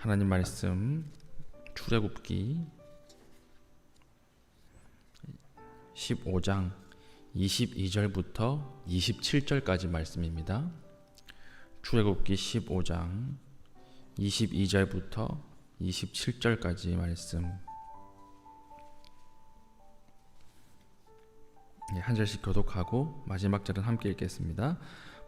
하나님 말씀 출애굽기 15장 22절부터 27절까지 말씀입니다. 출애굽기 15장 22절부터 27절까지 말씀 예, 한 절씩 교독하고 마지막 절은 함께 읽겠습니다.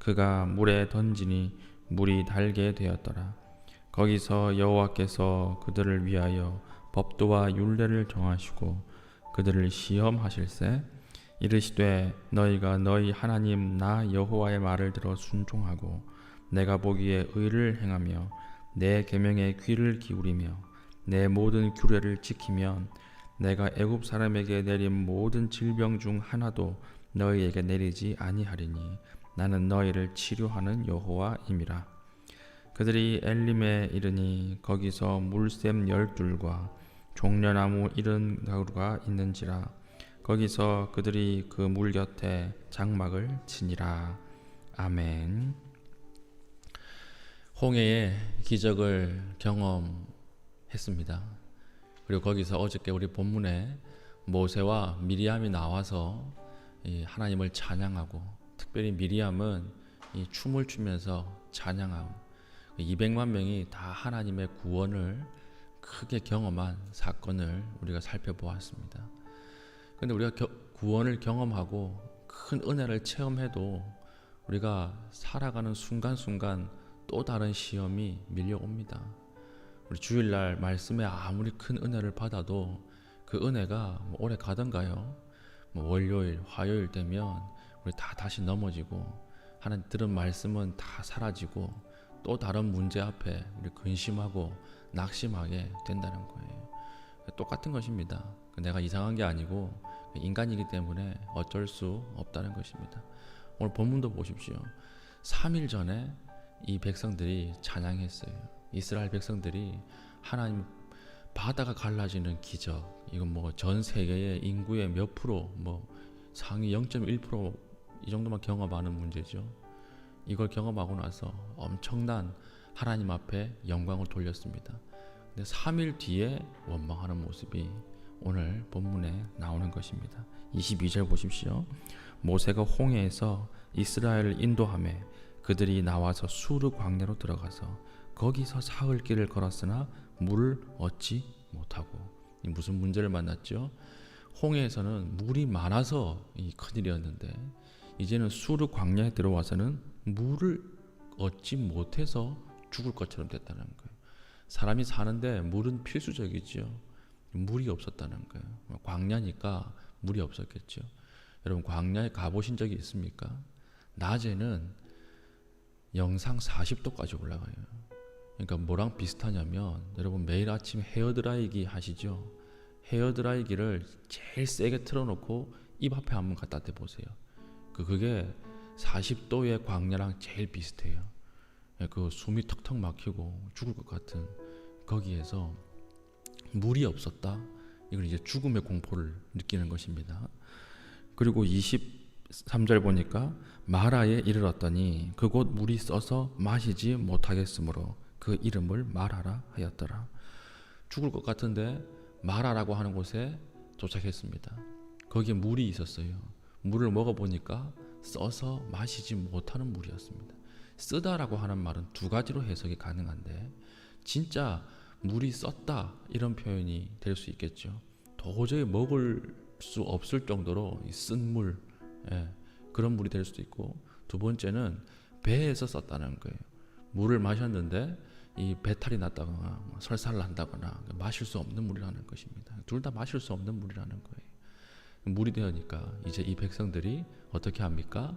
그가 물에 던지니 물이 달게 되었더라. 거기서 여호와께서 그들을 위하여 법도와 율례를 정하시고 그들을 시험하실세 이르시되 너희가 너희 하나님 나 여호와의 말을 들어 순종하고 내가 보기에 의를 행하며 내 계명에 귀를 기울이며 내 모든 규례를 지키면 내가 애굽 사람에게 내린 모든 질병 중 하나도 너희에게 내리지 아니하리니 나는 너희를 치료하는 여호와임이라. 그들이 엘림에 이르니 거기서 물샘 열둘과 종려나무 이른 가루가 있는지라 거기서 그들이 그 물 곁에 장막을 치니라. 아멘. 홍해의 기적을 경험했습니다. 그리고 거기서 어저께 우리 본문에 모세와 미리암이 나와서 하나님을 찬양하고 특별히 미리암은 춤을 추면서 찬양하고 200만 명이 다 하나님의 구원을 크게 경험한 사건을 우리가 살펴보았습니다. 근데 우리가 겨, 구원을 경험하고 큰 은혜를 체험해도 우리가 살아가는 순간순간 또 다른 시험이 밀려옵니다. 우리 주일날 말씀에 아무리 큰 은혜를 받아도 그 은혜가 뭐 오래 가던가요? 뭐 월요일, 화요일 되면 우리 다 다시 넘어지고 하나님 들은 말씀은 다 사라지고 또 다른 문제 앞에 우리 근심하고 낙심하게 된다는 거예요. 똑같은 것입니다. 내가 이상한 게 아니고 인간이기 때문에 어쩔 수 없다는 것입니다. 오늘 본문도 보십시오. 3일 전에 이 백성들이 찬양했어요. 이스라엘 백성들이 하나님 바다가 갈라지는 기적. 이건 뭐 전 세계의 인구의 몇 프로, 뭐 상위 0.1% 이 정도만 경험하는 문제죠. 이걸 경험하고 나서 엄청난 하나님 앞에 영광을 돌렸습니다. 근데 3일 뒤에 원망하는 모습이 오늘 본문에 나오는 것입니다. 22절 보십시오. 모세가 홍해에서 이스라엘을 인도함에 그들이 나와서 수르 광야로 들어가서 거기서 사흘 길을 걸었으나 물을 얻지 못하고 무슨 문제를 만났죠? 홍해에서는 물이 많아서 이 큰일이었는데 이제는 수르 광야에 들어와서는 물을 얻지 못해서 죽을 것처럼 됐다는 거예요. 사람이 사는데 물은 필수적이죠. 물이 없었다는 거예요. 광야니까 물이 없었겠죠. 여러분 광야에 가보신 적이 있습니까? 낮에는 영상 40도까지 올라가요. 그러니까 뭐랑 비슷하냐면 여러분 매일 아침 헤어 드라이기 하시죠? 헤어 드라이기를 제일 세게 틀어놓고 입 앞에 한번 갖다 대 보세요. 그 그게 40도의 광야랑 제일 비슷해요. 그 숨이 턱턱 막히고 죽을 것 같은 거기에서 물이 없었다. 이걸 이제 죽음의 공포를 느끼는 것입니다. 그리고 23절 보니까 마라에 이르렀더니 그곳 물이 써서 마시지 못하겠으므로 그 이름을 마라라 하였더라. 죽을 것 같은데 마라라고 하는 곳에 도착했습니다. 거기에 물이 있었어요. 물을 먹어보니까 써서 마시지 못하는 물이었습니다. 쓰다라고 하는 말은 두 가지로 해석이 가능한데 진짜 물이 썼다 이런 표현이 될 수 있겠죠. 도저히 먹을 수 없을 정도로 쓴 물, 예, 그런 물이 될 수도 있고 두 번째는 배에서 썼다는 거예요. 물을 마셨는데 이 배탈이 났다거나 뭐 설사를 난다거나 마실 수 없는 물이라는 것입니다. 둘 다 마실 수 없는 물이라는 거예요. 물이 되니까 이제 이 백성들이 어떻게 합니까?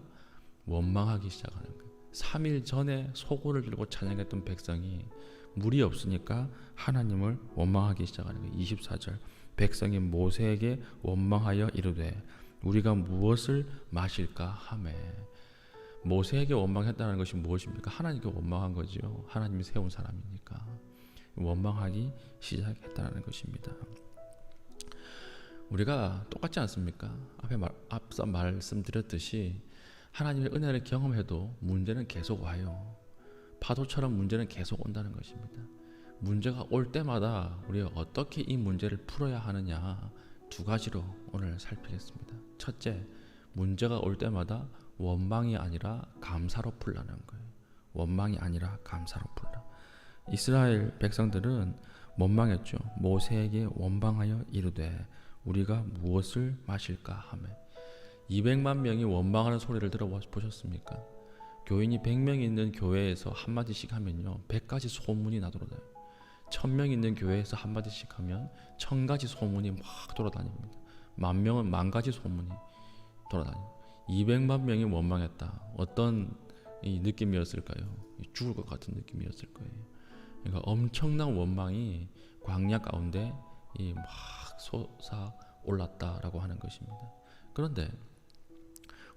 원망하기 시작하는 거예요. 3일 전에 소고를 들고 찬양했던 백성이 물이 없으니까 하나님을 원망하기 시작하는 거예요. 24절 백성이 모세에게 원망하여 이르되 우리가 무엇을 마실까 하매 모세에게 원망했다는 것이 무엇입니까? 하나님께 원망한 거지요. 하나님이 세운 사람이니까 원망하기 시작했다는 것입니다. 우리가 똑같지 않습니까? 앞에 말, 앞서 말씀드렸듯이 하나님의 은혜를 경험해도 문제는 계속 와요. 파도처럼 문제는 계속 온다는 것입니다. 문제가 올 때마다 우리가 어떻게 이 문제를 풀어야 하느냐 두 가지로 오늘 살피겠습니다. 첫째, 문제가 올 때마다 원망이 아니라 감사로 풀라는 거예요. 원망이 아니라 감사로 풀라. 이스라엘 백성들은 원망했죠. 모세에게 원망하여 이르되 우리가 무엇을 마실까 하매 200만 명이 원망하는 소리를 들어보셨습니까? 교인이 100명 있는 교회에서 한마디씩 하면요 100가지 소문이 나돌아다요. 1000명 있는 교회에서 한마디씩 하면 1000가지 소문이 막 돌아다닙니다. 만 명은 만 가지 소문이 돌아다닙니다 200만 명이 원망했다. 어떤 이 느낌이었을까요? 죽을 것 같은 느낌이었을 거예요. 그러니까 엄청난 원망이 광야 가운데 이 막 솟아 올랐다라고 하는 것입니다. 그런데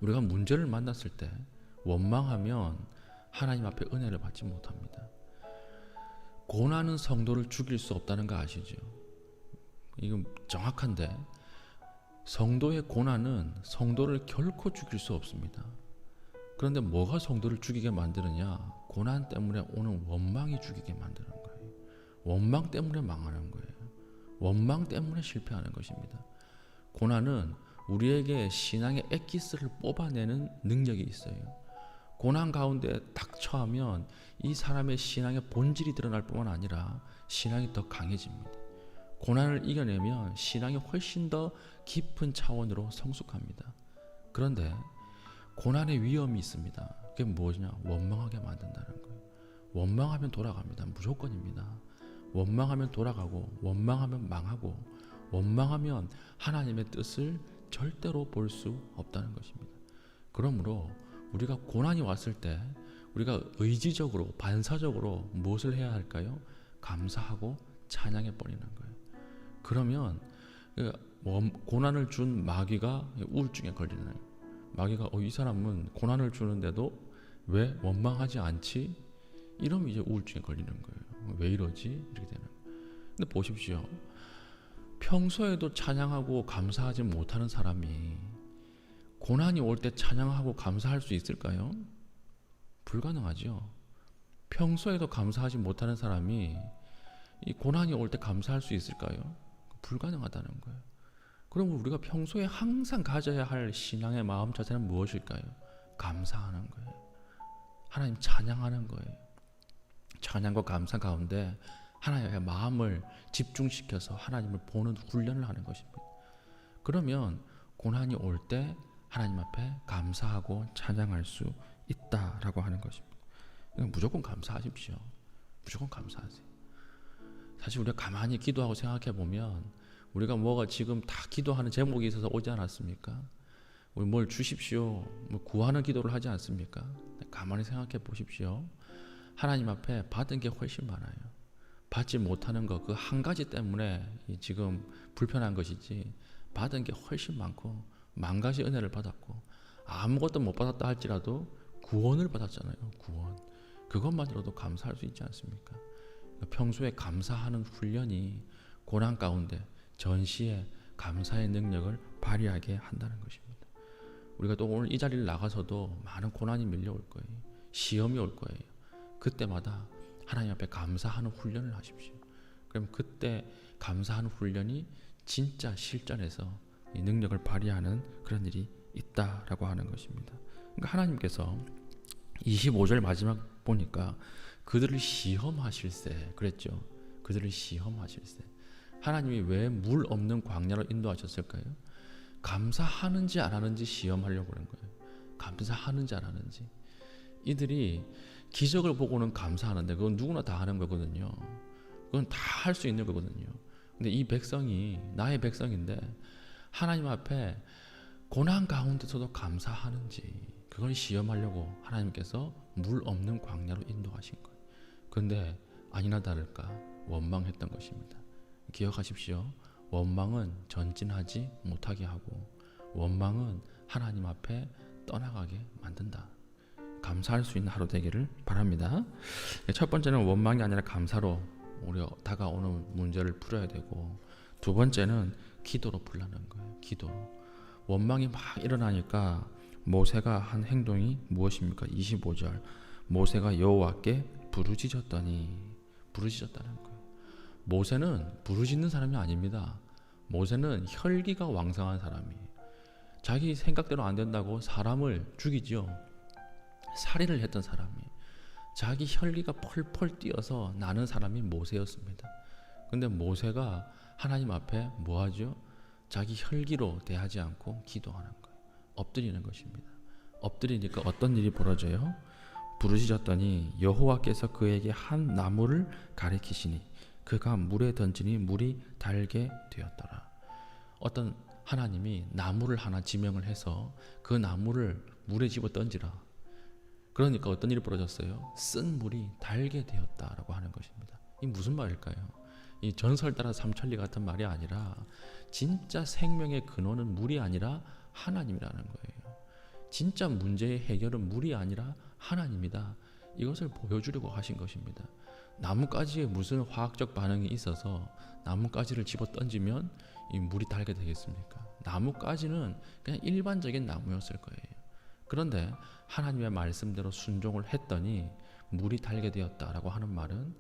우리가 문제를 만났을 때 원망하면 하나님 앞에 은혜를 받지 못합니다. 고난은 성도를 죽일 수 없다는 거 아시죠? 이건 정확한데 성도의 고난은 성도를 결코 죽일 수 없습니다. 그런데 뭐가 성도를 죽이게 만드느냐? 고난 때문에 오는 원망이 죽이게 만드는 거예요. 원망 때문에 망하는 거예요. 원망 때문에 실패하는 것입니다. 고난은 우리에게 신앙의 엑기스를 뽑아내는 능력이 있어요. 고난 가운데 딱 처하면 이 사람의 신앙의 본질이 드러날 뿐만 아니라 신앙이 더 강해집니다. 고난을 이겨내면 신앙이 훨씬 더 깊은 차원으로 성숙합니다. 그런데 고난의 위험이 있습니다. 그게 무엇이냐? 원망하게 만든다는 거예요. 원망하면 돌아갑니다. 무조건입니다. 원망하면 돌아가고 원망하면 망하고 원망하면 하나님의 뜻을 절대로 볼 수 없다는 것입니다. 그러므로 우리가 고난이 왔을 때 우리가 의지적으로 반사적으로 무엇을 해야 할까요? 감사하고 찬양해 버리는 거예요. 그러면 그 원- 고난을 준 마귀가 우울증에 걸리는 거예요. 마귀가 어, 이 사람은 고난을 주는데도 왜 원망하지 않지? 이러면 이제 우울증에 걸리는 거예요. 왜 이러지? 이렇게 되는. 거예요. 근데 보십시오. 평소에도 찬양하고 감사하지 못하는 사람이 고난이 올 때 찬양하고 감사할 수 있을까요? 불가능하죠. 평소에도 감사하지 못하는 사람이 이 고난이 올 때 감사할 수 있을까요? 불가능하다는 거예요. 그럼 우리가 평소에 항상 가져야 할 신앙의 마음 자세는 무엇일까요? 감사하는 거예요. 하나님 찬양하는 거예요. 찬양과 감사 가운데 하나님의 마음을 집중시켜서 하나님을 보는 훈련을 하는 것입니다. 그러면 고난이 올 때 하나님 앞에 감사하고 찬양할 수 있다라고 하는 것입니다. 무조건 감사하십시오. 무조건 감사하세요. 사실 우리가 가만히 기도하고 생각해 보면 우리가 뭐가 지금 다 기도하는 제목이 있어서 오지 않았습니까? 우리 뭘 주십시오. 뭐 구하는 기도를 하지 않습니까? 가만히 생각해 보십시오. 하나님 앞에 받은 게 훨씬 많아요. 받지 못하는 거 그 한 가지 때문에 이 지금 불편한 것이지 받은 게 훨씬 많고 만 가지 은혜를 받았고 아무것도 못 받았다 할지라도 구원을 받았잖아요. 구원. 그것만으로도 감사할 수 있지 않습니까? 평소에 감사하는 훈련이 고난 가운데 전시에 감사의 능력을 발휘하게 한다는 것입니다. 우리가 또 오늘 이 자리를 나가서도 많은 고난이 밀려올 거예요. 시험이 올 거예요. 그때마다 하나님 앞에 감사하는 훈련을 하십시오. 그럼 그때 감사하는 훈련이 진짜 실전에서 이 능력을 발휘하는 그런 일이 있다라고 하는 것입니다. 그러니까 하나님께서 25절 마지막 보니까 그들을 시험하실세 그랬죠. 그들을 시험하실세. 하나님이 왜 물 없는 광야로 인도하셨을까요? 감사하는지 안 하는지 시험하려고 그런 거예요. 감사하는지 안 하는지. 이들이 기적을 보고는 감사하는데 그건 누구나 다 하는 거거든요. 그건 다 할 수 있는 거거든요. 근데 이 백성이 나의 백성인데 하나님 앞에 고난 가운데서도 감사하는지 그걸 시험하려고 하나님께서 물 없는 광야로 인도하신 거예요. 근데 아니나 다를까 원망했던 것입니다. 기억하십시오. 원망은 전진하지 못하게 하고 원망은 하나님 앞에 떠나가게 만든다. 감사할 수 있는 하루 되기를 바랍니다. 첫 번째는 원망이 아니라 감사로 우리 다가오는 문제를 풀어야 되고 두 번째는 기도로 풀라는 거예요. 기도로. 원망이 막 일어나니까 모세가 한 행동이 무엇입니까? 25절. 모세가 여호와께 부르짖었더니 부르짖었다는 거예요. 모세는 부르짖는 사람이 아닙니다. 모세는 혈기가 왕성한 사람이에요. 자기 생각대로 안 된다고 사람을 죽이죠. 살인을 했던 사람이 자기 혈기가 펄펄 뛰어서 나는 사람이 모세였습니다. 근데 모세가 하나님 앞에 뭐 하죠? 자기 혈기로 대하지 않고 기도하는 거예요. 엎드리는 것입니다. 엎드리니까 어떤 일이 벌어져요? 부르짖었더니 여호와께서 그에게 한 나무를 가리키시니 그가 물에 던지니 물이 달게 되었더라. 어떤 하나님이 나무를 하나 지명을 해서 그 나무를 물에 집어 던지라. 그러니까 어떤 일이 벌어졌어요? 쓴 물이 달게 되었다라고 하는 것입니다. 이 무슨 말일까요? 이 전설 따라 삼천리 같은 말이 아니라 진짜 생명의 근원은 물이 아니라 하나님이라는 거예요. 진짜 문제의 해결은 물이 아니라 하나님이다. 이것을 보여주려고 하신 것입니다. 나뭇가지에 무슨 화학적 반응이 있어서 나뭇가지를 집어 던지면 이 물이 달게 되겠습니까? 나뭇가지는 그냥 일반적인 나무였을 거예요. 그런데 하나님의 말씀대로 순종을 했더니 물이 달게 되었다라고 하는 말은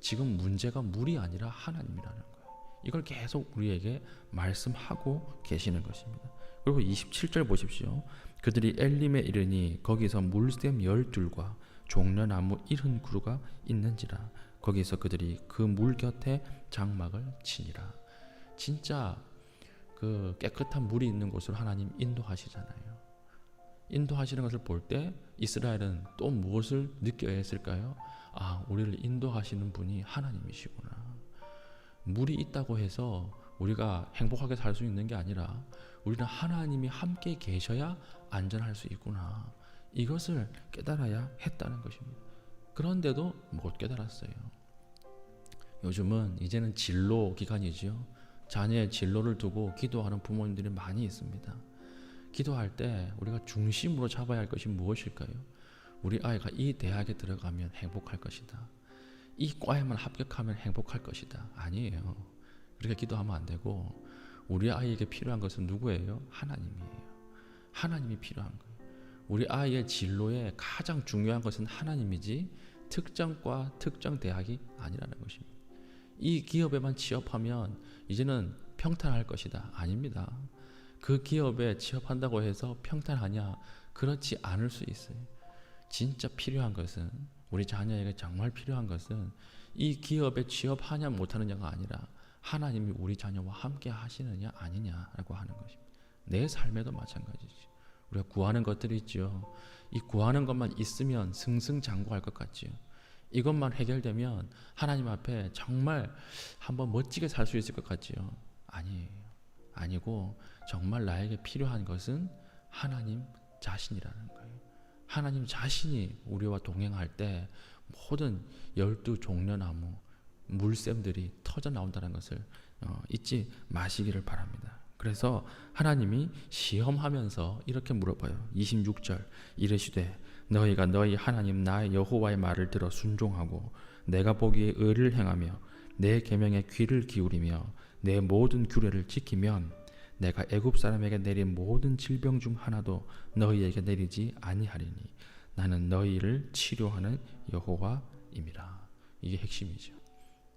지금 문제가 물이 아니라 하나님이라는 거예요. 이걸 계속 우리에게 말씀하고 계시는 것입니다. 그리고 27절 보십시오. 그들이 엘림에 이르니 거기서 물샘 열둘과 종려나무 일흔 그루가 있는지라 거기서 그들이 그 물 곁에 장막을 치니라. 진짜 그 깨끗한 물이 있는 곳으로 하나님 인도하시잖아요. 인도하시는 것을 볼 때 이스라엘은 또 무엇을 느껴야 했을까요? 아, 우리를 인도하시는 분이 하나님이시구나. 물이 있다고 해서 우리가 행복하게 살 수 있는 게 아니라 우리는 하나님이 함께 계셔야 안전할 수 있구나. 이것을 깨달아야 했다는 것입니다. 그런데도 못 깨달았어요. 요즘은 이제는 진로 기간이지요. 자녀의 진로를 두고 기도하는 부모님들이 많이 있습니다. 기도할 때 우리가 중심으로 잡아야 할 것이 무엇일까요? 우리 아이가 이 대학에 들어가면 행복할 것이다. 이 과에만 합격하면 행복할 것이다. 아니에요. 그렇게 기도하면 안 되고 우리 아이에게 필요한 것은 누구예요? 하나님이에요. 하나님이 필요한 거예요. 우리 아이의 진로에 가장 중요한 것은 하나님이지 특정 과, 특정 대학이 아니라는 것입니다. 이 기업에만 취업하면 이제는 평탄할 것이다. 아닙니다. 그 기업에 취업한다고 해서 평탄하냐? 그렇지 않을 수 있어요. 진짜 필요한 것은 우리 자녀에게 정말 필요한 것은 이 기업에 취업하냐 못하느냐가 아니라 하나님이 우리 자녀와 함께 하시느냐 아니냐라고 하는 것입니다. 내 삶에도 마찬가지죠. 우리가 구하는 것들이 있죠. 이 구하는 것만 있으면 승승장구할 것 같지요. 이것만 해결되면 하나님 앞에 정말 한번 멋지게 살 수 있을 것 같지요. 아니에요. 아니고 정말 나에게 필요한 것은 하나님 자신이라는 거예요. 하나님 자신이 우리와 동행할 때 모든 열두 종려나무 물샘들이 터져 나온다는 것을 어, 잊지 마시기를 바랍니다. 그래서 하나님이 시험하면서 이렇게 물어봐요. 26절 이르시되 너희가 너희 하나님 나의 여호와의 말을 들어 순종하고 내가 보기에 의를 행하며 내 계명에 귀를 기울이며 내 모든 규례를 지키면 내가 애굽 사람에게 내린 모든 질병 중 하나도 너희에게 내리지 아니하리니 나는 너희를 치료하는 여호와임이라. 이게 핵심이죠.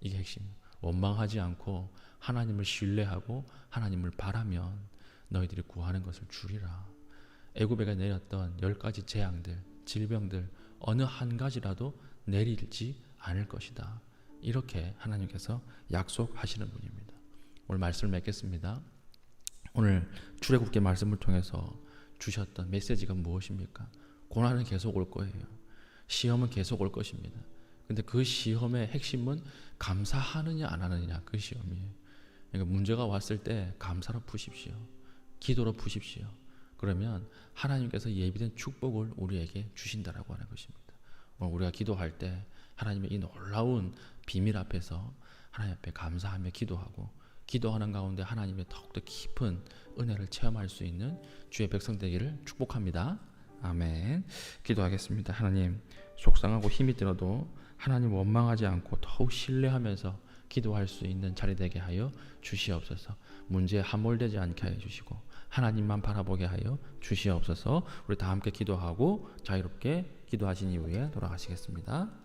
이게 핵심. 원망하지 않고 하나님을 신뢰하고 하나님을 바라면 너희들이 구하는 것을 주리라. 애굽에게 내렸던 열 가지 재앙들, 질병들 어느 한 가지라도 내릴지 않을 것이다. 이렇게 하나님께서 약속하시는 분입니다. 오늘 말씀을 맺겠습니다. 오늘 출애굽기 말씀을 통해서 주셨던 메시지가 무엇입니까? 고난은 계속 올 거예요. 시험은 계속 올 것입니다. 근데 그 시험의 핵심은 감사하느냐 안 하느냐 그 시험이에요. 그러니까 문제가 왔을 때 감사로 푸십시오. 기도로 푸십시오. 그러면 하나님께서 예비된 축복을 우리에게 주신다라고 하는 것입니다. 오늘 우리가 기도할 때 하나님의 이 놀라운 비밀 앞에서 하나님 앞에 감사하며 기도하고 기도하는 가운데 하나님의 더욱더 깊은 은혜를 체험할 수 있는 주의 백성 되기를 축복합니다. 아멘. 기도하겠습니다. 하나님 속상하고 힘이 들어도 하나님 원망하지 않고 더욱 신뢰하면서 기도할 수 있는 자리 되게 하여 주시옵소서. 문제에 함몰되지 않게 하여 주시고 하나님만 바라보게 하여 주시옵소서. 우리 다 함께 기도하고 자유롭게 기도하신 이후에 돌아가시겠습니다.